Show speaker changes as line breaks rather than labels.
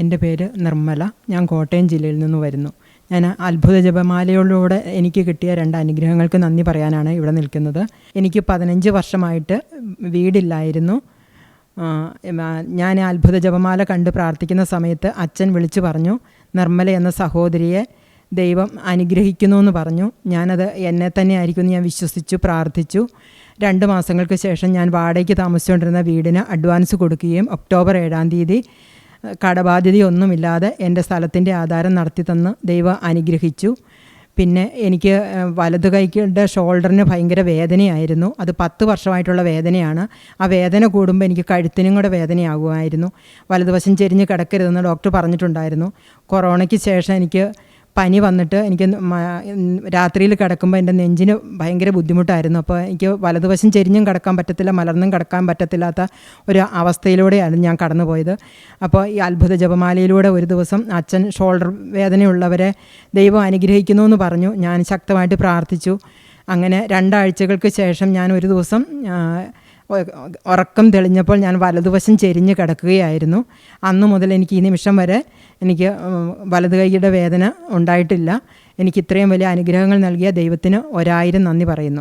എന്റെ പേര് നിർമ്മല. ഞാൻ കോട്ടയം ജില്ലയിൽ നിന്ന് വരുന്നു. ഞാൻ അത്ഭുത ജപമാലയിലൂടെ എനിക്ക് കിട്ടിയ രണ്ട് അനുഗ്രഹങ്ങൾക്ക് നന്ദി പറയാനാണ് ഇവിടെ നിൽക്കുന്നത്. എനിക്ക് പതിനഞ്ച് വർഷമായിട്ട് വീടില്ലായിരുന്നു. ഞാൻ അത്ഭുത ജപമാല കണ്ട് പ്രാർത്ഥിക്കുന്ന സമയത്ത് അച്ഛൻ വിളിച്ചു പറഞ്ഞു നിർമ്മല എന്ന സഹോദരിയെ ദൈവം അനുഗ്രഹിക്കുന്നു എന്ന് പറഞ്ഞു. ഞാനത് എന്നെ തന്നെ ആയിരിക്കും ഞാൻ വിശ്വസിച്ചു പ്രാർത്ഥിച്ചു. രണ്ട് മാസങ്ങൾക്ക് ശേഷം ഞാൻ വാടകയ്ക്ക് താമസിച്ചുകൊണ്ടിരുന്ന വീടിന് അഡ്വാൻസ് കൊടുക്കുകയും ഒക്ടോബർ ഏഴാം തീയതി കടബാധ്യതയൊന്നുമില്ലാതെ എന്റെ സ്ഥലത്തിന്റെ ആധാരം നടത്തി തന്ന് ദൈവം അനുഗ്രഹിച്ചു. പിന്നെ എനിക്ക് വലതു കൈയുടെ ഷോൾഡറിന് ഭയങ്കര വേദനയായിരുന്നു. അത് പത്ത് വർഷമായിട്ടുള്ള വേദനയാണ്. ആ വേദന കൂടുമ്പോൾ എനിക്ക് കഴുത്തിനും കൂടെ വേദനയാകുമായിരുന്നു. വലതുവശം ചെരിഞ്ഞ് കിടക്കരുതെന്ന് ഡോക്ടർ പറഞ്ഞിട്ടുണ്ടായിരുന്നു. കൊറോണയ്ക്ക് ശേഷം എനിക്ക് പനി വന്നിട്ട് എനിക്ക് രാത്രിയിൽ കിടക്കുമ്പോൾ എന്റെ നെഞ്ചിന് ഭയങ്കര ബുദ്ധിമുട്ടായിരുന്നു. അപ്പോൾ എനിക്ക് വലതുവശം ചെരിഞ്ഞും കിടക്കാൻ പറ്റത്തില്ല മലർന്നും കിടക്കാൻ പറ്റത്തില്ലാത്ത ഒരു അവസ്ഥയിലൂടെയാണ് ഞാൻ കടന്നുപോയത്. അപ്പോൾ ഈ അത്ഭുത ജപമാലയിലൂടെ ഒരു ദിവസം അച്ഛൻ ഷോൾഡർ വേദനയുള്ളവരെ ദൈവം അനുഗ്രഹിക്കുന്നു എന്ന് പറഞ്ഞു. ഞാൻ ശക്തമായിട്ട് പ്രാർത്ഥിച്ചു. അങ്ങനെ രണ്ടാഴ്ചകൾക്ക് ശേഷം ഞാൻ ഒരു ദിവസം ഉറക്കം തെളിഞ്ഞപ്പോൾ ഞാൻ വലതുവശം ചെരിഞ്ഞ് കിടക്കുകയായിരുന്നു. അന്നു മുതൽ എനിക്ക് ഈ നിമിഷം വരെ എനിക്ക് വലതു കൈയുടെ വേദന ഉണ്ടായിട്ടില്ല. എനിക്ക് ഇത്രയും വലിയ അനുഗ്രഹങ്ങൾ നൽകിയ ദൈവത്തിന് ഒരായിരം നന്ദി പറയുന്നു.